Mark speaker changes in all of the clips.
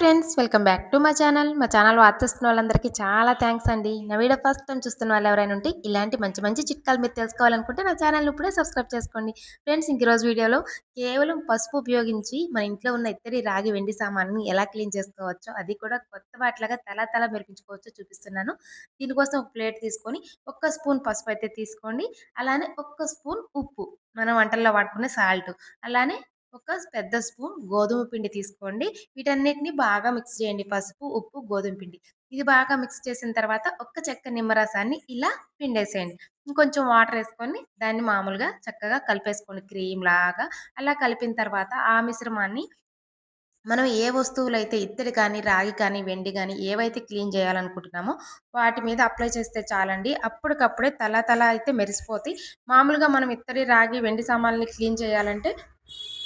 Speaker 1: Friends welcome back to మా channel మా channel watch చేస్తున్న వాళ్ళందరికీ చాలా థ్యాంక్స్ అండి. నా వీడియో ఫస్ట్ టైం చూస్తున్న వాళ్ళు ఎవరైనా ఉంటే ఇలాంటి మంచి మంచి చిట్కాలు మీరు తెలుసుకోవాలనుకుంటే నా ఛానల్ ఇప్పుడే సబ్స్క్రైబ్ చేసుకోండి. ఫ్రెండ్స్ ఇంక రోజు వీడియోలో కేవలం పసుపు ఉపయోగించి మన ఇంట్లో ఉన్న ఇత్తడి రాగి వెండి సామాన్ని ఎలా క్లీన్ చేసుకోవచ్చో అది కూడా కొత్త వాటిలాగా తల తల మెరిపించుకోవచ్చో చూపిస్తున్నాను. దీనికోసం ఒక ప్లేట్ తీసుకొని ఒక్క స్పూన్ పసుపు అయితే తీసుకోండి. అలానే ఒక్క స్పూన్ ఉప్పు. మనం వంటల్లో వాడుకునే సాల్ట్ అలానే ఒక పెద్ద స్పూన్ గోధుమ పిండి తీసుకోండి. వీటన్నిటిని బాగా మిక్స్ చేయండి. పసుపు ఉప్పు గోధుమ పిండి. ఇది బాగా మిక్స్ చేసిన తర్వాత ఒక్క చెక్క నిమ్మరసాన్ని ఇలా పిండేసేయండి. ఇంకొంచెం వాటర్ వేసుకొని దాన్ని మామూలుగా చక్కగా కలిపేసుకోండి. క్రీమ్ లాగా. అలా కలిపిన తర్వాత ఆ మిశ్రమాన్ని మనం ఏ వస్తువులు అయితే ఇత్తడి కానీ రాగి కానీ వెండి కానీ ఏవైతే క్లీన్ చేయాలనుకుంటున్నామో వాటి మీద అప్లై చేస్తే చాలండి. అప్పటికప్పుడే తల తల అయితే మెరిసిపోతాయి. మామూలుగా మనం ఇత్తడి రాగి వెండి సామాన్లని క్లీన్ చేయాలంటే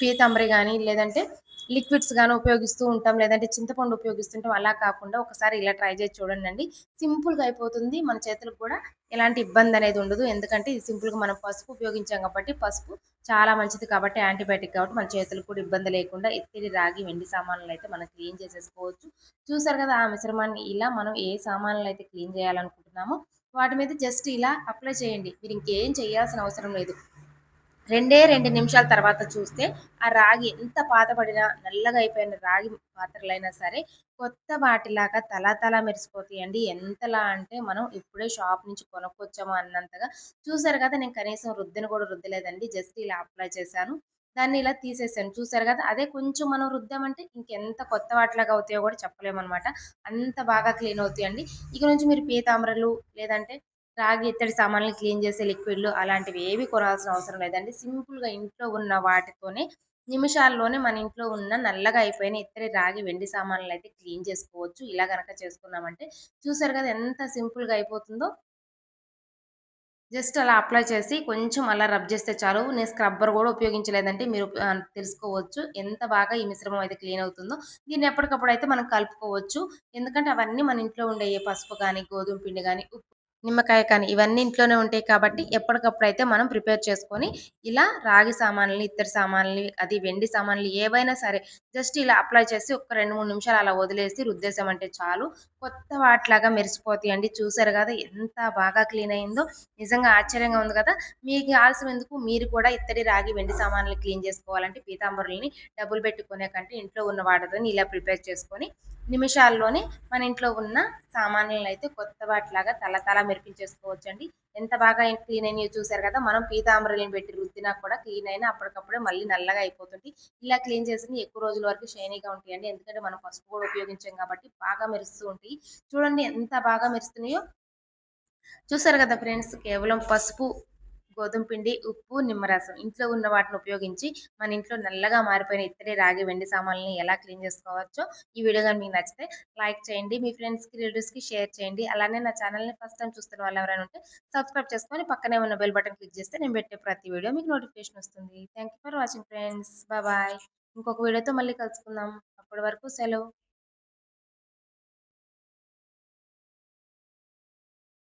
Speaker 1: పీతంబరి కానీ లేదంటే లిక్విడ్స్ కానీ ఉపయోగిస్తూ ఉంటాం. లేదంటే చింతపండు ఉపయోగిస్తుంటాం. అలా కాకుండా ఒకసారి ఇలా ట్రై చేసి చూడండి అండి సింపుల్గా అయిపోతుంది. మన చేతులకు కూడా ఎలాంటి ఇబ్బంది అనేది ఉండదు. ఎందుకంటే ఇది సింపుల్గా మనం పసుపు ఉపయోగించాం కాబట్టి పసుపు చాలా మంచిది కాబట్టి యాంటీబయాటిక్ కాబట్టి మన చేతులకు కూడా ఇబ్బంది లేకుండా ఇత్తిడి రాగి వెండి సామాన్లు అయితే మనం క్లీన్ చేసేసుకోవచ్చు. చూసారు కదా ఆ మిశ్రమాన్ని ఇలా మనం ఏ సామాన్లు అయితే క్లీన్ చేయాలనుకుంటున్నామో వాటి మీద జస్ట్ ఇలా అప్లై చేయండి. మీరు ఇంకేం చేయాల్సిన అవసరం లేదు. రెండే రెండు నిమిషాల తర్వాత చూస్తే ఆ రాగి ఎంత పాతపడినా నల్లగా అయిపోయిన రాగి పాత్రలైనా సరే కొత్త వాటిలాగా తలా తలా మెరిసిపోతాయండి. ఎంతలా అంటే మనం ఇప్పుడే షాప్ నుంచి కొనుక్కొచ్చాము అన్నంతగా చూసారు కదా నేను కనీసం రుద్దిని కూడా రుద్దలేదండి. జస్ట్ ఇలా అప్లై చేశాను. దాన్ని ఇలా తీసేసాను. చూసారు కదా అదే కొంచెం మనం రుద్దామంటే ఇంకెంత కొత్త వాటిలాగా అవుతాయో కూడా చెప్పలేమన్నమాట. అంత బాగా క్లీన్ అవుతాయండి. ఇక నుంచి మీరు పీతాంబరలు లేదంటే రాగి ఇత్తడి సామాన్లు క్లీన్ చేసే లిక్విడ్లు అలాంటివి ఏవి కొనాల్సిన అవసరం లేదండి. సింపుల్గా ఇంట్లో ఉన్న వాటితోనే నిమిషాల్లోనే మన ఇంట్లో ఉన్న నల్లగా అయిపోయిన ఇత్తడి రాగి వెండి సామాన్లు అయితే క్లీన్ చేసుకోవచ్చు. ఇలా కనుక చేసుకున్నామంటే చూసారు కదా ఎంత సింపుల్గా అయిపోతుందో. జస్ట్ అలా అప్లై చేసి కొంచెం అలా రబ్ చేస్తే చాలు. నేను స్క్రబ్బర్ కూడా ఉపయోగించలేదంటే మీరు తెలుసుకోవచ్చు ఎంత బాగా ఈ మిశ్రమం అయితే క్లీన్ అవుతుందో. దీన్ని ఎప్పటికప్పుడు అయితే మనం కలుపుకోవచ్చు. ఎందుకంటే అవన్నీ మన ఇంట్లో ఉండే పసుపు కానీ గోధుమ పిండి కానీ ఉప్పు నిమ్మకాయ కానీ ఇవన్నీ ఇంట్లోనే ఉంటాయి కాబట్టి ఎప్పటికప్పుడు అయితే మనం ప్రిపేర్ చేసుకొని ఇలా రాగి సామాన్లు ఇత్తడి సామాన్లు అది వెండి సామాన్లు ఏవైనా సరే జస్ట్ ఇలా అప్లై చేసి ఒక రెండు మూడు నిమిషాలు అలా వదిలేసి రుద్దేశామంటే చాలు. కొత్త వాటిలాగా మెరిసిపోతాయండి చూసారు కదా ఎంత బాగా క్లీన్ అయిందో. నిజంగా ఆశ్చర్యంగా ఉంది కదా. మీకు ఆలస్యం ఎందుకు? మీరు కూడా ఇత్తడి రాగి వెండి సామాన్లు క్లీన్ చేసుకోవాలంటే పీతాంబరుల్ని డబ్బులు పెట్టుకునే కంటే ఇంట్లో ఉన్న వాటితో ఇలా ప్రిపేర్ చేసుకొని నిమిషాల్లోనే మన ఇంట్లో ఉన్న సామాన్యులను అయితే కొత్త వాటిలాగా తల తల మెరిపించేసుకోవచ్చు అండి ఎంత బాగా క్లీన్ అయినాయో చూసారు కదా మనం పీతాంబరులను పెట్టి రుద్దినా కూడా క్లీన్ అయినా అప్పటికప్పుడే మళ్ళీ నల్లగా అయిపోతుంది. ఇలా క్లీన్ చేసి ఎక్కువ రోజుల వరకు షైనీగా ఉంటాయండి. ఎందుకంటే మనం పసుపు కూడా ఉపయోగించాం కాబట్టి బాగా మెరుస్తూ ఉంటాయి. చూడండి ఎంత బాగా మెరుస్తున్నాయో. చూసారు కదా ఫ్రెండ్స్ కేవలం పసుపు గోధుమ పిండి ఉప్పు నిమ్మరసం ఇంట్లో ఉన్న వాటిని ఉపయోగించి మన ఇంట్లో నల్లగా మారిపోయిన ఇత్తడి రాగి వెండి సామాన్లని ఎలా క్లీన్ చేసుకోవచ్చో ఈ వీడియో కానీ మీకు నచ్చితే లైక్ చేయండి మీ ఫ్రెండ్స్కి రిలేటివ్స్కి షేర్ చేయండి. అలానే నా ఛానల్ని ఫస్ట్ టైం చూస్తున్న వాళ్ళు ఎవరైనా ఉంటే సబ్స్క్రైబ్ చేసుకొని పక్కనే ఉన్న బెల్ బటన్ క్లిక్ చేస్తే నేను పెట్టే ప్రతి వీడియో మీకు నోటిఫికేషన్ వస్తుంది. Thank for watching friends bye ఇంకొక వీడియోతో మళ్ళీ కలుసుకుందాం. అప్పటి వరకు సెలవు.